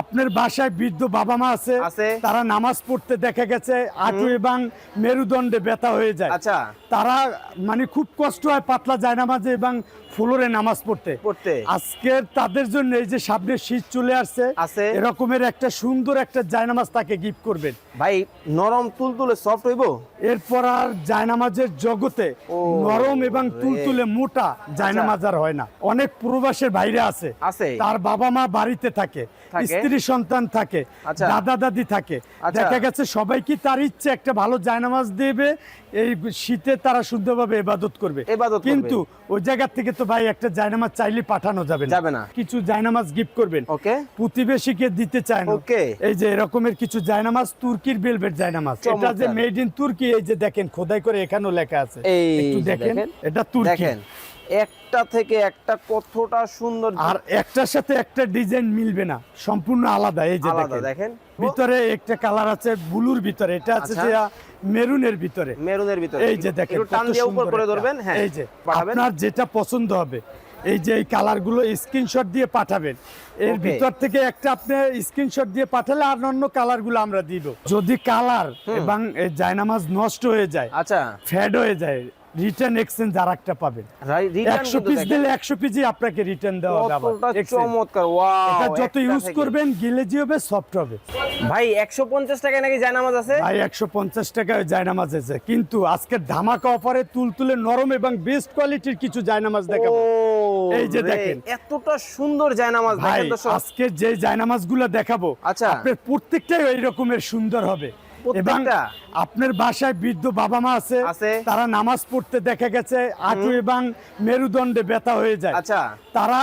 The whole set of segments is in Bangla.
আপনার বাসায় বৃদ্ধ বাবা মা আছে। তারা নামাজ পড়তে দেখা গেছে আঁটু এবং মেরুদণ্ডে ব্যথা হয়ে যায়। আচ্ছা। তারা মানে খুব কষ্ট হয় পাতলা যায় নামাজে এবং ফ্লোরে নামাজ পড়তে। পড়তে। আজকে তাদের জন্য এই যে সামনে শীত চলে আসছে। এরকমের একটা সুন্দর একটা জায়নামাজ তাকে গিফট করবেন। ভাই নরম তুলতুলে সফট হইবো? এরপর আর জায়নামাজের জগতে নরম এবং। আচ্ছা। তুলতুলে মোটা জায়নামাজ আর হয় না। অনেক প্রবাসের বাইরে আছে। আছে। তার বাবা মা বাড়িতে থাকে। স্ত্রী সন্তান থাকে আচ্ছা। দাদা দাদি থাকে। আচ্ছা। দেখা গেছে সবাই কি তার ইচ্ছে একটা ভালো জায়নামাজ দেবে? এই শীতে তারা শুদ্ধভাবে ইবাদত করবে। কিন্তু ওই জায়গা থেকে তো ভাই একটা জায়নামাজ চাইলে পাঠানো যাবে যাবে না। কিছু জায়নামাজ গিফট করবেন। ওকে। প্রতিবেশীকে দিতে চায় না। ওকে। এই যে এরকমের কিছু জায়নামাজ তুর্কির বেলভেট জায়নামাজ। এটা যে মেড ইন তুর্কি এই যে দেখেন খোদাই করে এখানেও লেখা আছে। একটু দেখেন। এটা তুর্কি। একটা থেকে একটা কতটা সুন্দর আর একটার সাথে একটা ডিজাইন মিলবে না। সম্পূর্ণ আলাদা এই যে দেখেন। ভিতরে একটা কালার আছে ব্লুর ভিতরে এটা আছে আচ্ছা। যে মেরুনের ভিতরে। মেরুনের ভিতরে। এই যে দেখেন একটু টান দিয়ে উপর করে ধরবেন হ্যাঁ এই যে আপনার যেটা পছন্দ হবে এই যে এই কালারগুলো স্ক্রিনশট দিয়ে পাঠাবেন। এর ভিতর থেকে একটা আপনি স্ক্রিনশট দিয়ে পাঠালে আর অন্য কালারগুলো আমরা দিব। যদি কালার এবং জায়নামাজ নষ্ট হয়ে যায় আচ্ছা। ফ্যাড হয়ে যায় রিটার্ন এক্সচেঞ্জ আর একটা পাবেন। একশো পিস দিলে একশো পিসই আপনাকে রিটার্ন দেওয়া। চমৎকার এটা যত ইউজ করবেন গিলেজি হবে সফট হবে। ভাই 150 টাকায় নাকি জায়নামাজ আছে? ভাই একশো পঞ্চাশ টাকায় জায়নামাজ আছে। কিন্তু আজকের ধামাকা অফারে তুলতুলে নরম এবং বেস্ট কোয়ালিটির কিছু জায়নামাজ দেখাবো। এই যে দেখেন। এতটা সুন্দর জায়নামাজ ভাই দেখেন আজকে যে জায়নামাজগুলো দেখাবো আচ্ছা। আপনার প্রত্যেকটাই ওই রকমের সুন্দর হবে। এবং আপনার বাসায় বৃদ্ধ বাবা মা আছে। তারা নামাজ পড়তে দেখা গেছে আঁটু এবং মেরুদণ্ডে ব্যথা হয়ে যায়। আচ্ছা। তারা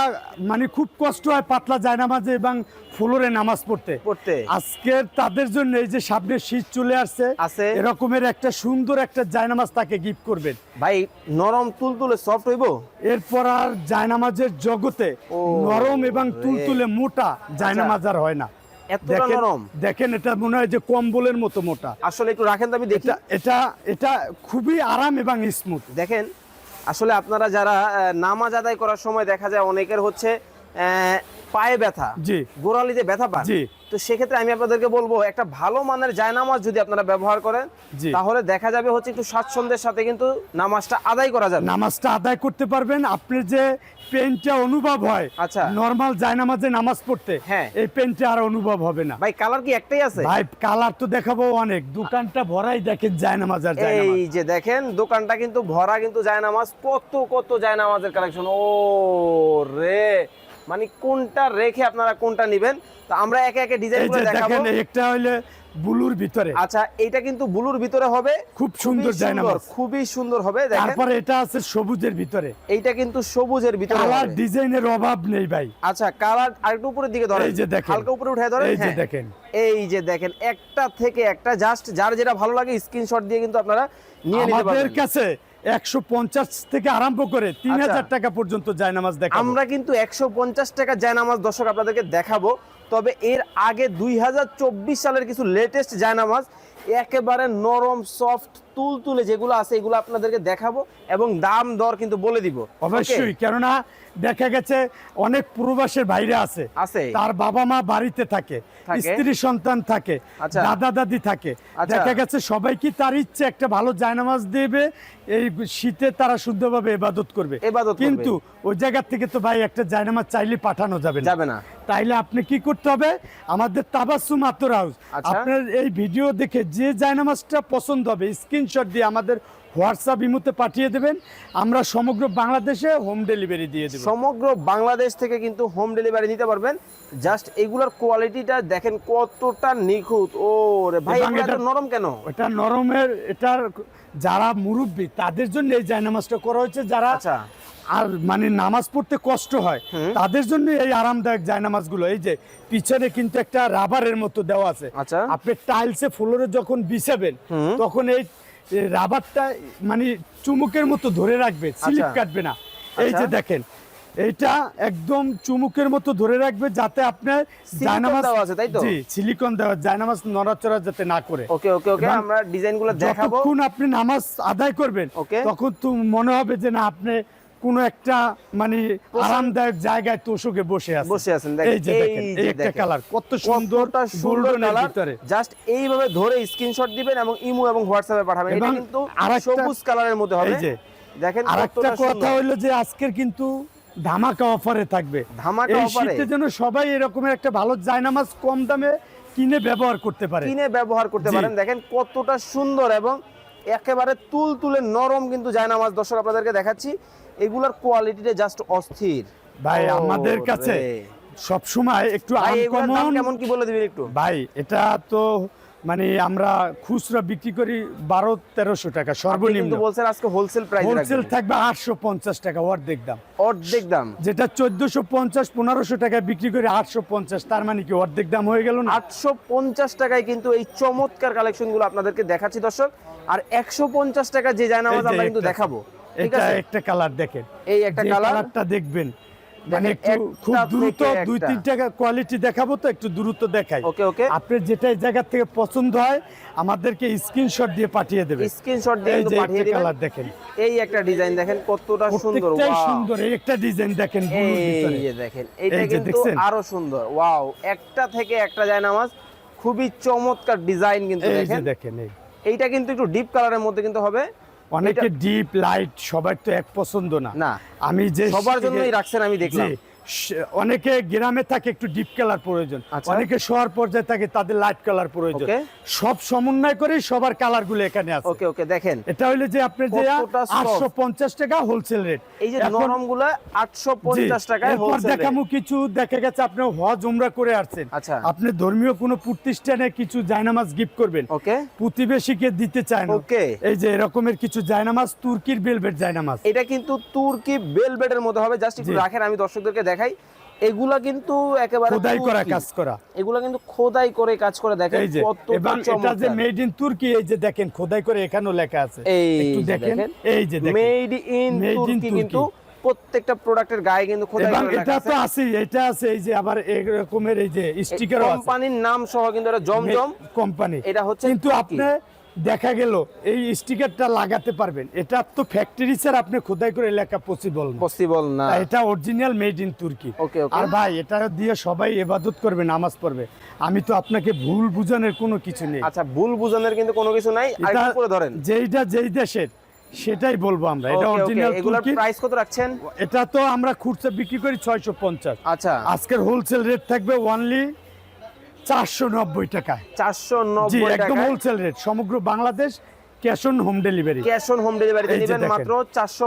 মানে খুব কষ্ট হয় পাতলা যায় নামাজে এবং ফ্লোরে নামাজ পড়তে। পড়তে। আজকে তাদের জন্য এই যে সামনে শীত চলে আসছে আছে। এরকমের একটা সুন্দর একটা জায়নামাজ তাকে গিফট করবেন। ভাই নরম তুলতুলে সফট হইবো? এরপর আর জায়নামাজের জগতে নরম এবং। তুলতুলে মোটা জায়নামাজ আর হয় না। এতটা দেখেন নরম দেখেন এটা মনে হয় যে কম্বলের মতো মোটা। আসলে একটু রাখেন তো আমি দেখি। এটা এটা খুবই আরাম এবং স্মুথ। দেখেন আসলে আপনারা যারা নামাজ আদায় করার সময় দেখা যায় অনেকের হচ্ছে আহ, পায়ে ব্যথা জি গোড়ালিতে ব্যথা পান জি। তো সেক্ষেত্রে আমি আপনাদেরকে বলব একটা ভালো মানের জায়নামাজ যদি আপনারা ব্যবহার করেন তাহলে দেখা যাবে হচ্ছে একটু স্বাচ্ছন্দ্যের সাথে কিন্তু নামাজটা আদায় করা যাবে নামাজটা আদায় করতে পারবেন আপনার যে পেনটা অনুভব হয় আচ্ছা। নর্মাল জায়নামাজে নামাজ পড়তে হ্যাঁ। এই পেনটা আর অনুভব হবে না ভাই কালার কি একটাই আছে ভাই কালার তো দেখাবো অনেক দোকানটা ভরাই দেখেন জায়নামাজ আর এই যে দেখেন দোকানটা কিন্তু ভরা কিন্তু জায়নামাজ কত কত জায়নামাজের কালেকশন ও রে মানে কোনটা রেখে আপনারা কোনটা নেবেন? তো আমরা একে একে ডিজাইন করে দেখাবো। একটা হইলে বুলুর ভিতরে। আচ্ছা এটা কিন্তু ব্লুর ভিতরে হবে। খুব সুন্দর জায়নামাজ খুবই সুন্দর হবে দেখেন। তারপরে এটা আছে সবুজের ভিতরে। এইটা কিন্তু সবুজের ভিতরে কালার ডিজাইনের অভাব নেই ভাই। আচ্ছা কালার আরেকটু উপরের দিকে ধরেন। এই যে দেখেন। হালকা উপরে উঠে ধরেন এই যে হ্যাঁ। দেখেন। এই যে দেখেন একটা থেকে একটা জাস্ট যার যেটা ভালো লাগে স্ক্রিনশট দিয়ে কিন্তু আপনারা নিয়ে নিতে আমাদের কাছে একশো পঞ্চাশ থেকে আরম্ভ করে তিন আচ্ছা। হাজার টাকা পর্যন্ত জায়নামাজ দেখা আমরা কিন্তু একশো পঞ্চাশ টাকা জায়নামাজ দর্শক আপনাদেরকে দেখাবো তবে এর আগে দুই হাজার চব্বিশ সালের কিছু লেটেস্ট জায়নামাজ একেবারে নরম সফট তুল তুলে যেগুলো আছে এগুলো আপনাদেরকে দেখাবো এবং দাম দর কিন্তু বলে দিব। অবশ্যই কেননা দেখা গেছে অনেক প্রবাসের বাইরে আছে। আছে। তার বাবা মা বাড়িতে থাকে। স্ত্রী সন্তান থাকে আচ্ছা। দাদা দাদি থাকে। আচ্ছা। দেখা গেছে সবাই কি তার ইচ্ছে একটা ভালো জায়নামাজ দেবে? এই শীতে তারা শুদ্ধভাবে ইবাদত করবে। কিন্তু ওই জায়গা থেকে তো ভাই একটা জায়নামাজ চাইলে পাঠানো যাবে না। যাবে না। তাইলে আপনি কি করতে হবে? আমাদের তাবাসুম আতর হাউস আচ্ছা। আপনার এই ভিডিও দেখে যে জায়নামাজটা পছন্দ হবে স্ক্রিনশট দিয়ে আমাদের হোয়াটসঅ্যাপ ইমুতে পাঠিয়ে দেবেন। আমরা সমগ্র বাংলাদেশে হোম ডেলিভারি দিয়ে দেবো। সমগ্র বাংলাদেশ থেকে কিন্তু হোম ডেলিভারি নিতে পারবেন। জাস্ট এগুলোর কোয়ালিটিটা দেখেন কতটা নিখুঁত। ও রে ভাই এটা- নরম কেন? এটা নরমের এটার যারা মুরব্বী তাদের জন্য এই জায়নামাজটা করা হয়েছে। যারা আচ্ছা। আর মানে নামাজ পড়তে কষ্ট হয় তাদের জন্য এই আরামদায়ক জায়নামাজগুলো এই যে পিছনে কিন্তু একটা রাবারের মতো দেওয়া আছে। আচ্ছা। আপনি টাইলসে ফ্লোরে যখন বিছাবেন তখন এই রাবারটা মানে চুমুকের মতো ধরে রাখবে স্লিপ আচ্ছা। কাটবে না এই যে আচ্ছা। দেখেন এটা একদম চুমুকের মতো ধরে রাখবে যাতে আপনার জায়নামাজ আছে, তাই তো? জি সিলিকন দেওয়া জায়নামাজ নড়াচড়া যাতে না করে ওকে ওকে ওকে আমরা ডিজাইনগুলো দেখাবো যতক্ষণ আপনি নামাজ আদায় করবেন। তখন তো মনে হবে যে না আপনি কোনো একটা মানে আরামদায়ক জায়গায় তোষকে বসে আছে। বসে আছেন এই যে দেখেন এই একটা কালার কত সুন্দর সুন্দর কালার ভিতরে। জাস্ট এইভাবে ধরে স্ক্রিনশট দিবেন এবং ইমো এবং হোয়াটসঅ্যাপে পাঠাবেন। এটা কিন্তু আরেকটা- সবুজ কালারের মধ্যে হবে। এই যে। দেখেন আর একটা কথা হলো যে আজকের কিন্তু ধামাকা অফারে থাকবে। ধামাকা এই অফারে শীতে যেন সবাই এরকমের একটা ভালো জায়নামাজ কম দামে কিনে ব্যবহার করতে পারে। কিনে ব্যবহার করতে পারেন। দেখেন কতটা সুন্দর এবং একেবারে তুল তুলে নরম কিন্তু জায়নামাজ দর্শক আপনাদেরকে দেখাচ্ছি। এগুলার কোয়ালিটিটা জাস্ট অস্থির। ভাই আমাদের কাছে সব সময় একটু আনকমন কেমন কি বলে দিবেন একটু? ভাই এটা তো মানে আমরা খুচরা বিক্রি করি বারো তেরোশো টাকা সর্বনিম্ন। বলছেন আজকে হোলসেল প্রাইস হোলসেল থাকবে আটশো পঞ্চাশ টাকা অর্ধেক দাম। অর্ধেক দাম। যেটা চোদ্দশো পঞ্চাশ পনেরোশো টাকায় বিক্রি করে আটশো পঞ্চাশ তার মানে কি অর্ধেক দাম হয়ে গেল না? আটশো পঞ্চাশ টাকায় কিন্তু এই চমৎকার কালেকশনগুলো আপনাদেরকে দেখাচ্ছি দর্শক। আর একশো পঞ্চাশ টাকা যে এই আমরা কিন্তু দেখাবো। এটা একটা কালার দেখেন। এই একটা কালারটা দেখবেন মানে একটু খুব দ্রুত থেকে দুই একটা। কোয়ালিটি দেখাবো তো একটু দ্রুত দেখাই। ওকে ওকে। আপনার যেটা জায়গা থেকে পছন্দ হয় আমাদেরকে স্ক্রিনশট দিয়ে পাঠিয়ে দেবে স্ক্রিনশট দিয়ে এই কিন্তু যে পাঠিয়ে দিবেন। কালার দেখেন। এই একটা ডিজাইন দেখেন কতটা সুন্দর সুন্দর এই একটা ডিজাইন দেখেন এই দেখেন কিন্তু? আরও সুন্দর ওয়াও একটা থেকে একটা যায় নামাজ খুবই চমৎকার ডিজাইন কিন্তু দেখেন। এইটা কিন্তু একটু ডিপ কালারের মধ্যে কিন্তু হবে। অনেকে ডিপ লাইট সবার তো এক পছন্দ না। না। আমি যে সবার জন্যই রাখছেন আমি দেখলাম। অনেকে গ্রামে থাকে একটু ডিপ কালার প্রয়োজন। আচ্ছা। অনেকে শহর পর্যায়ে থাকে তাদের লাইট কালার প্রয়োজন। সব সমন্বয় করে সবার কালারগুলো এখানে আছে। ওকে ওকে দেখেন। এটা হইলে যে আপনি যে কতটা soft। আটশো পঞ্চাশ টাকা হোলসেল রেট এই যে নরমগুলা টাকায় হোলসেল দেখামু কিছু দেখা গেছে আপনি হজ উমরা করে আসছেন। আচ্ছা। আপনি ধর্মীয় কোনো প্রতিষ্ঠানে কিছু জায়নামাজ গিফট করবেন। ওকে। প্রতিবেশীকে দিতে চায় না। ওকে। এই যে এরকমের কিছু জায়নামাজ তুর্কির বেলভেট জায়নামাজ। এটা কিন্তু তুর্কি বেলবেটের মধ্যে হবে। জাস্ট একটু রাখেন আমি দর্শকদেরকে দেখাই। এগুলা কিন্তু একেবারে খোদাই করা কাজ করা। এগুলা কিন্তু খোদাই করে কাজ করে। দেখেন এবং এটা যে মেড ইন তুর্কি এই যে দেখেন খোদাই করে এখানেও লেখা আছে। একটু দেখেন। এই যে দেখেন। মেড ইন তুর্কি কিন্তু প্রত্যেকটা প্রোডাক্টের গায়ে কিন্তু খোদাই করে এটা তো আছে। আছে এটা আছে এই যে আবার এরকমের এই যে স্টিকার কোম্পানির নাম সহ কিন্তু এটা জমজম। কোম্পানি এটা হচ্ছে কিন্তু আপনি দেখা গেল এই স্টিকারটা লাগাতে পারবেন। এটা তো ফ্যাক্টরি স্যার আপনি খোদাই করে লেখা পসিবল পসিবল না। এটা অরিজিনাল মেড ইন তুর্কি ওকে আর ভাই এটা দিয়ে সবাই এবাদত করবে নামাজ পড়বে। আমি তো আপনাকে ভুল বুঝানোর কোনো কিছু নেই। আচ্ছা ভুল বুঝানোর কিন্তু কোনো কিছু নাই। এটা করে ধরেন। যেইটা যেই দেশের সেটাই বলব আমরা। এটা অরিজিনাল এগুলোর তুর্কি প্রাইস কত রাখছেন? এটা তো আমরা খুচরা বিক্রি করি ছয়শো পঞ্চাশ। আচ্ছা। আজকের হোলসেল রেট থাকবে ওনলি চারশো নব্বই টাকায়। চারশো নব্বই একদম হোলসেল রেট সমগ্র Bangladesh cash on home delivery cash on home ডেলিভারিতে নেবেন মাত্র চারশো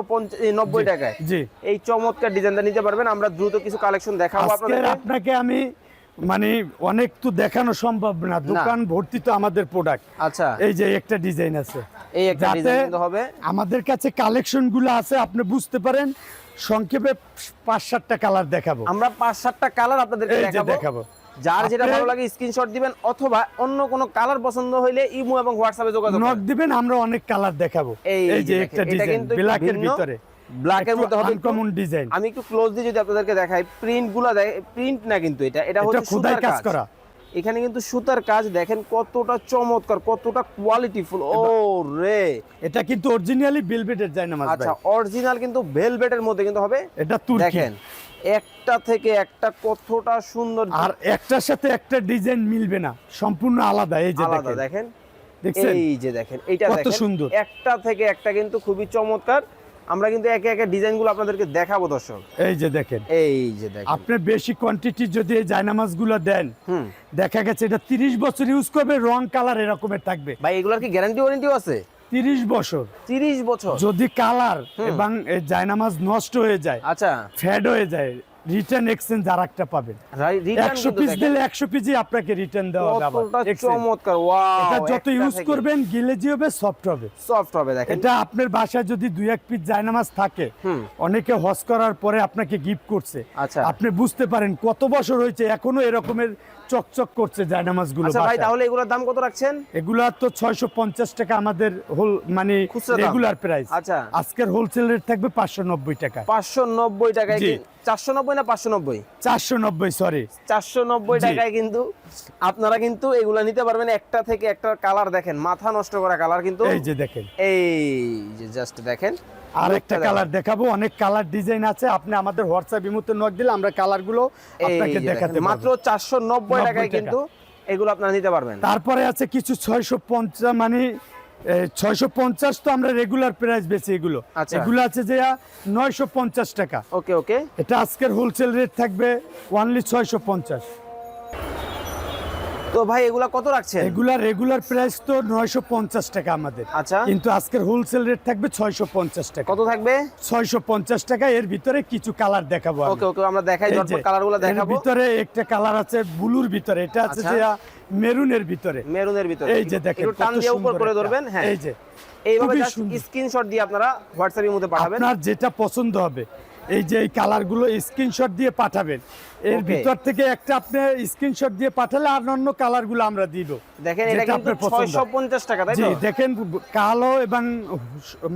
নব্বই টাকায়। জি। এই চমৎকার ডিজাইনটা নিতে পারবেন। আমরা দ্রুত কিছু কালেকশন দেখাবো আপনাদের আপনাকে আমি মানে অনেক তো দেখানো সম্ভব না। দোকান ভর্তি তো আমাদের প্রোডাক্ট আচ্ছা। এই যে একটা ডিজাইন আছে। এই একটা ডিজাইন হবে। আমাদের কাছে কালেকশনগুলো আছে আপনি বুঝতে পারেন। সংক্ষেপে পাঁচ সাতটা কালার দেখাবো। আমরা পাঁচ সাতটা কালার আপনাদের দেখাবো। যার যেটা ভালো লাগে স্ক্রিনশট দিবেন অথবা অন্য কোনো কালার পছন্দ হইলে ইমো এবং হোয়াটসঅ্যাপে যোগাযোগ নক দিবেন আমরা অনেক কালার দেখাবো। এই যে একটা ডিজাইন ব্ল্যাকের ভিতরে। ব্ল্যাকের মধ্যে হবে আনকমন ডিজাইন আমি একটু ক্লোজলি যদি আপনাদেরকে দেখাই প্রিন্টগুলা প্রিন্ট না কিন্তু এটা এটা হচ্ছে খোদাই সুতার কাজ করা। এখানে কিন্তু সুতার কাজ দেখেন কতটা চমৎকার কতটা কোয়ালিটিফুল ও রে! এটা কিন্তু অরিজিনালি বেলভেটের যায় না আচ্ছা অরিজিনাল কিন্তু ভেলভেটের মধ্যে কিন্তু হবে। এটা তুর্কি। দেখেন একটা থেকে একটা কতটা সুন্দর আর একটার সাথে একটা ডিজাইন মিলবে না। সম্পূর্ণ আলাদা এই যে আলাদা দেখেন। এই যে দেখেন এইটা কত সুন্দর। একটা থেকে একটা কিন্তু খুবই চমৎকার। আমরা কিন্তু একে একে ডিজাইনগুলো আপনাদেরকে দেখাবো দর্শক। এই যে দেখেন। এই যে দেখেন। আপনি বেশি কোয়ান্টিটি যদি এই জায়নামাজগুলো দেন দেখা গেছে এটা তিরিশ বছর ইউজ করবে রং কালার এরকমের থাকবে। ভাই এগুলোর কি গ্যারান্টি ওয়ারেন্টিও আছে? তিরিশ বছর। তিরিশ বছর। যদি কালার এবং জায়নামাজ নষ্ট হয়ে যায় আচ্ছা। ফ্যাড হয়ে যায় রিটার্ন এক্সচেঞ্জ আর একটা পাবেন। একশো পিস দিলে একশো পিসই আপনাকে রিটার্ন দেওয়া। চমৎকার। এটা যত ইউজ করবেন গিলেজি হবে সফট হবে। সফট হবে দেখেন। এটা আপনার বাসায় যদি দুই এক পিস জায়নামাজ থাকে অনেকে হজ করার পরে আপনাকে গিফট করছে। আচ্ছা। আপনি বুঝতে পারেন কত বছর হয়েছে এখনও এরকমের চকচক করছে জায়নামাজগুলো আচ্ছা ভাই তাহলে এগুলোর দাম কত রাখছেন? এগুলা তো ছয়শো পঞ্চাশ টাকা আমাদের হোল মানে রেগুলার প্রাইস আচ্ছা। আজকের হোলসেল রেট থাকবে পাঁচশো নব্বই টাকা। পাঁচশো নব্বই টাকায় কি- না পাঁচশো নব্বই? চারশো নব্বই সরি চারশো নব্বই জি। টাকায় কিন্তু আপনারা কিন্তু এগুলা নিতে পারবেন। একটা থেকে একটা কালার দেখেন মাথা নষ্ট করা কালার কিন্তু। এই যে দেখেন। এই যে জাস্ট দেখেন। আর একটা কালার দেখাবো অনেক কালার ডিজাইন আছে। আপনি আমাদের হোয়াটসঅ্যাপ ইমুতে নক দিলে আমরা কালারগুলো আপনাকে দেখাতে মাত্র মাত্র চারশো নব্বই টাকায় কিন্তু এগুলো আপনারা নিতে পারবেন। তারপরে আছে কিছু ছয়শো পঞ্চাশ মানে ছয়শো পঞ্চাশ তো আমরা রেগুলার প্রাইস বেচি এগুলো। আচ্ছা। এগুলো আছে যে নয়শো পঞ্চাশ টাকা। ওকে ওকে। এটা আজকের হোলসেল রেট থাকবে ওয়ানলি ছয়শো পঞ্চাশ। তো ভাই এগুলা কত রাখছেন? এগুলা রেগুলার প্রাইস তো নয়শো পঞ্চাশ টাকা আমাদের। আচ্ছা। কিন্তু আজকের হোলসেল রেট থাকবে ছয়শো পঞ্চাশ টাকা। কত থাকবে? ছয়শো পঞ্চাশ টাকা এর ভিতরে কিছু কালার দেখাবো ওকে ওকে আমরা দেখাই ঝটপট কালারগুলো এর ভিতরে একটা কালার আছে ব্লুর ভিতরে এটা আছে আচ্ছা। যে মেরুনের ভিতরে। মেরুনের ভিতরে। এই যে দেখেন একটু টান দিয়ে উপর করে ধরবেন হ্যাঁ। এই যে এইভাবে জাস্ট স্ক্রিনশট দিয়ে আপনারা হোয়াটসঅ্যাপের মধ্যে পাঠাবেন। আপনার যেটা পছন্দ হবে এই যে এই কালারগুলো স্ক্রিনশট দিয়ে পাঠাবেন। এর ভিতর থেকে একটা আপনি স্ক্রিনশট দিয়ে পাঠালে আর অন্য কালারগুলো আমরা দিব। দেখেন এটা কিন্তু আপনার পছন্দ। ছয়শো পঞ্চাশ টাকা তাই জি দেখেন কালো এবং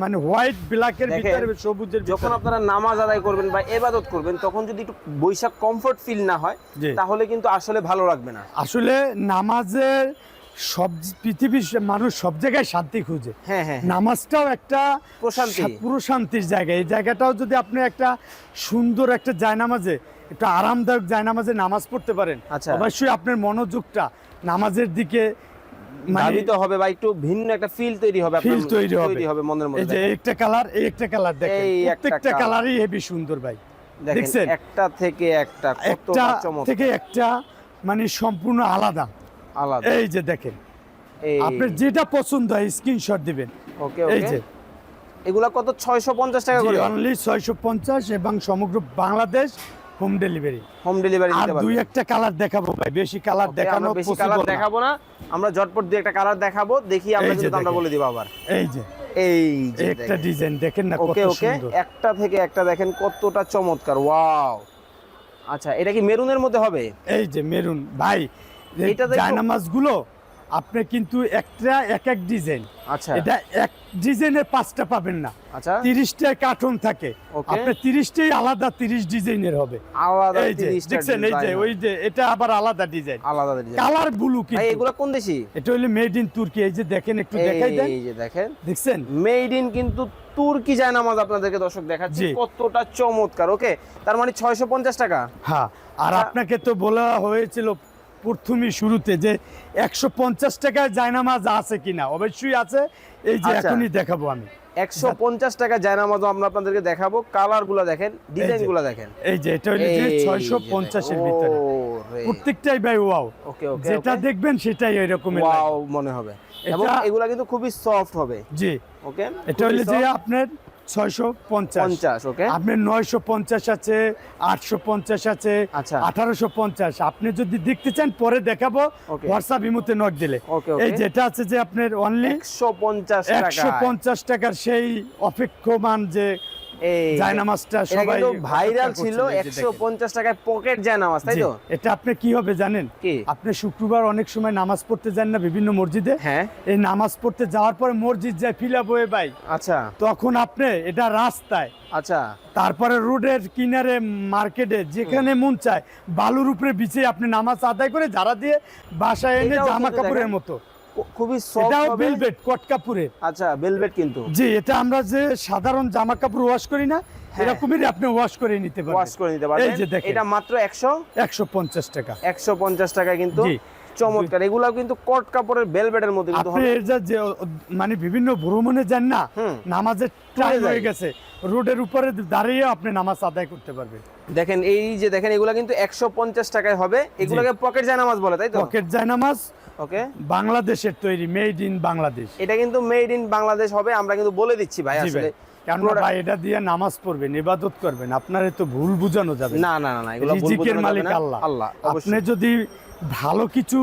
মানে হোয়াইট ব্ল্যাকের ভিতরে সবুজের যখন আপনারা নামাজ আদায় করবেন বা এবাদত করবেন তখন যদি একটু বৈশাখ কমফর্ট ফিল না হয় তাহলে কিন্তু আসলে ভালো লাগবে না। আসলে নামাজের সব পৃথিবীর মানুষ সব জায়গায় শান্তি খুঁজে। হ্যাঁ হ্যাঁ নামাজটাও একটা প্রশান্তি। সা- জায়গা। এই জায়গাটাও যদি আপনি একটা সুন্দর একটা জায়নামাজে একটা আরামদায়ক জায়নামাজে নামাজ পড়তে পারেন আচ্ছা। অবশ্যই আপনার মনোযোগটা নামাজের দিকে মানে ধাবিত হবে বা একটু ভিন্ন একটা ফিল তৈরি হবে ফিল তৈরি হবে তৈরি হবে। মনের এই যে একটা কালার এই একটা কালার দেখেন। প্রত্যেকটা কালারই হেভি সুন্দর ভাই। দেখছেন? একটা থেকে একটা কতটা চমৎকার। থেকে একটা মানে সম্পূর্ণ আলাদা। আলাদা। এই যে দেখেন আপনার যেটা পছন্দ হয় স্ক্রিনশট দিবেন। ওকে এই যে। এগুলা কত? 650 টাকা করে। অনলি ছয়শো পঞ্চাশ এবং সমগ্র Bangladesh home delivery home delivery আর দিতে দুই একটা কালার দেখাবো ভাই বেশি কালার দেখানো বেশি কালার দেখাবো না। আমরা ঝটপট দুই একটা কালার দেখাবো দেখি আমরা কিন্তু আমরা বলে দিব আবার। এই যে। এই যে একটা ডিজাইন দেখেন না কত ওকে ওকে। সুন্দর। একটা থেকে একটা দেখেন কতটা চমৎকার। ওয়াও আচ্ছা এটা কি মেরুনের মধ্যে হবে? এই যে মেরুন ভাই জায়নামাজগুলো আপনি কিন্তু একটা এক এক ডিজাইন। আচ্ছা। এটা এক ডিজাইনের পাঁচটা পাবেন না। আচ্ছা। কার্টুন থাকে. আপনার তিরিশটাই আলাদা তিরিশ ডিজাইনের হবে। আলাদা এই যে দেখছেন এই যে ওই যে এটা আবার আলাদা ডিজাইন আলাদা ডিজাইন কালার ব্লু কিন্তু। এগুলা কোন দেশি? এটা হলো মেড ইন তুর্কি এই যে দেখেন একটু দেখাই দেন। এই যে দেখেন। দেখছেন? মেড ইন কিন্তু তুর্কি যায় নামাজ আপনাদেরকে দর্শক দেখাচ্ছি। কতটা চমৎকার ওকে? তার মানে ছয়শো পঞ্চাশ টাকা। হ্যাঁ আর আচ্ছা। আপনাকে তো বলা হয়েছিল প্রথমই শুরুতে যে একশো পঞ্চাশ টাকায় জায়নামাজ আছে কিনা অবশ্যই আছে। এই যে আচ্ছা। এখনই দেখাবো আমি। একশো পঞ্চাশ টাকা আমরা আপনাদেরকে দেখাবো। কালারগুলা দেখেন ডিজাইনগুলা দেখেন। এই যে এটা হলো ছয়শো পঞ্চাশের ভিতরে। প্রত্যেকটাই ভাই ওয়াও। যেটা দেখবেন সেটাই ওয়াও মনে হবে। এবং এগুলা কিন্তু খুবই সফট হবে। জি। ওকে? এটা হলো যে আপনার ছয়শো পঞ্চাশ পঞ্চাশ ওকে আপনার নয়শো পঞ্চাশ আছে আটশো পঞ্চাশ আছে আচ্ছা। আঠারোশো পঞ্চাশ আপনি যদি দেখতে চান পরে দেখাবো Okay. হোয়াটসঅ্যাপ ইমুতে নক দিলে. এই যেটা আছে যে আপনার অনলি একশো পঞ্চাশ একশো পঞ্চাশ টাকার সেই অপেক্ষমান যে এই জায়নামাজটা সবাই ভাইরাল ছিল করছিল, এই যে একশো দেখেন। পঞ্চাশ টাকায় পকেট যায় নামাজ তাই তো? এটা আপনি কি হবে জানেন? আপনি শুক্রবার অনেক সময় নামাজ পড়তে যান না বিভিন্ন মসজিদে। হ্যাঁ। এই নামাজ পড়তে যাওয়ার পরে মসজিদ যায় ফিলা বয়ে ভাই আচ্ছা। তখন আপনি এটা রাস্তায় আচ্ছা। তারপরে রোডের কিনারে মার্কেটে যেখানে মন চায় বালুর উপরে বিছিয়ে আপনি নামাজ আদায় করে ঝাড়া দিয়ে বাসায় এনে জামা কাপড়ের মতো। খুবই এটাও কট আচ্ছা বেলভেট কিন্তু। জি এটা আমরা যে সাধারণ জামা কাপড় ওয়াশ করি না হ্যাঁ। এরকমই আপনি ওয়াশ করে নিতে পারবেন। ওয়াশ করে নিতে পারবেন। এই যে দেখেন। এটা মাত্র একশো? একশো পঞ্চাশ টাকা। একশো পঞ্চাশ কিন্তু চমৎকার। এগুলা কিন্তু কট কাপড়ের বেলভেটের মধ্যে কিন্তু আপনি এর যে মানে বিভিন্ন ভ্রমণে যান না নামাজের টাইম হয়ে গেছে রোডের উপরে দাঁড়িয়ে আপনি নামাজ আদায় করতে পারবেন। দেখেন এই যে দেখেন এগুলা কিন্তু একশো পঞ্চাশ টাকায় হবে। এগুলাকে পকেট যায় নামাজ বলে তাই তো? পকেট যায় নামাজ ওকে বাংলাদেশের তৈরি মেড ইন বাংলাদেশ এটা কিন্তু মেড ইন বাংলাদেশ হবে আমরা কিন্তু বলে দিচ্ছি ভাই আসলে। ভাই ভাই এটা দিয়ে নামাজ পড়বেন ইবাদত করবেন আপনার তো ভুল বুঝানো যাবে না। না না না না এগুলো রিজিকের মালিক আল্লাহ। আল্লাহ আপনি যদি ভালো কিছু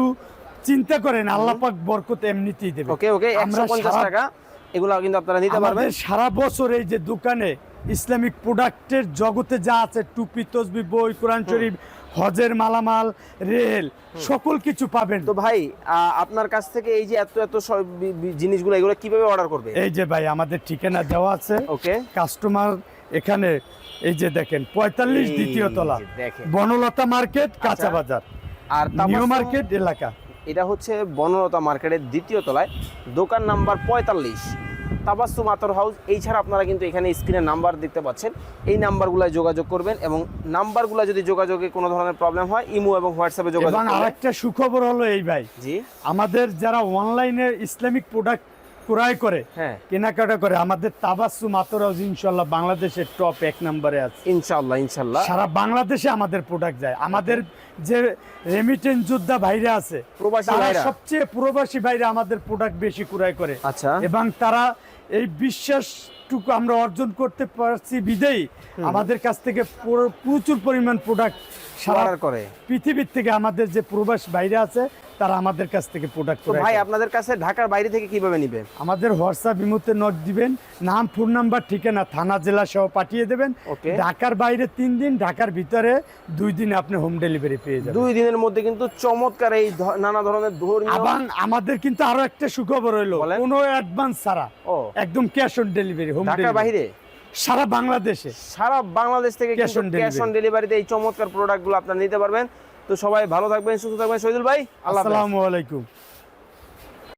চিন্তা করেন আল্লাহ পাক বরকত এমনিতেই দেবে। ওকে ওকে আমরা একশো পঞ্চাশ সারা- টাকা এগুলো কিন্তু আপনারা নিতে পারবেন। সারা বছর এই যে দোকানে ইসলামিক প্রোডাক্টের জগতে যা আছে টুপি তসবি বই কোরআন শরীফ হজের মালামাল রেল সকল কিছু পাবেন। তো ভাই আপনার কাছ থেকে এই যে এত এত জিনিসগুলো এগুলো কীভাবে অর্ডার করবে? এই যে ভাই আমাদের ঠিকানা দেওয়া আছে। ওকে। কাস্টমার এখানে এই যে দেখেন পঁয়তাল্লিশ দ্বিতীয় তলা। বনলতা মার্কেট কাঁচা আচ্ছা। বাজার। আর নিউ মার্কেট এলাকা। এটা হচ্ছে বনলতা মার্কেটের দ্বিতীয় তলায়। দোকান নাম্বার পঁয়তাল্লিশ। তাবাসু মাতর হাউস এই ছাড়া আপনারা কিন্তু এখানে স্ক্রিনে নাম্বার দেখতে পাচ্ছেন। এই নাম্বারগুলোয় যোগাযোগ করবেন এবং নাম্বারগুলো যদি যোগাযোগে কোনো ধরনের প্রবলেম হয় ইমো এবং হোয়াটসঅ্যাপে যোগাযোগ আরেকটা সুখবর হলো এই ভাই। জি। আমাদের যারা অনলাইনে ইসলামিক প্রোডাক্ট ক্রয় করে হ্যাঁ। কেনাকাটা করে আমাদের তাবাসু মাতর ইনশাল্লাহ বাংলাদেশের টপ এক নম্বরে আছে। ইনশাল্লাহ ইনশাল্লাহ সারা বাংলাদেশে আমাদের প্রোডাক্ট যায়। আমাদের যে রেমিটেন্স যোদ্ধা ভাইরা আছে তারা সবচেয়ে প্রবাসী ভাইরা আমাদের প্রোডাক্ট বেশি ক্রয় করে। আচ্ছা। এবং তারা এই বিশ্বাসটুকু আমরা অর্জন করতে পারছি বিদেই আমাদের কাছ থেকে প্রচুর পরিমাণ প্রোডাক্ট সারা করে। পৃথিবীর থেকে আমাদের যে প্রবাস বাইরে আছে তারা আমাদের কাছ থেকে প্রোডাক্ট ভাই আপনাদের কাছে ঢাকার বাইরে থেকে কীভাবে নিবে? আমাদের হোয়াটসঅ্যাপ বিমুতে নোট দিবেন নাম ফোন নাম্বার ঠিকানা থানা জেলা সহ পাঠিয়ে দেবেন। ঢাকার বাইরে তিন দিন ঢাকার ভিতরে দুই দিন আপনি হোম ডেলিভারি পেয়ে যাবেন। দুই দিনের মধ্যে কিন্তু চমৎকার এই নানা ধরনের ধর্মীয় এবং আমাদের কিন্তু আরও একটা সুখবর বলেন। কোনো অ্যাডভান্স ছাড়া একদম ক্যাশ অন ডেলিভারি হোম ঢাকার বাইরে? সারা বাংলাদেশে। সারা বাংলাদেশ থেকে ক্যাশ অন ডেলিভারিতে এই চমৎকার প্রোডাক্টগুলো আপনারা নিতে পারবেন। তো সবাই ভালো থাকবেন সুস্থ থাকবেন শহীদুল ভাই। আসসালামু আলাইকুম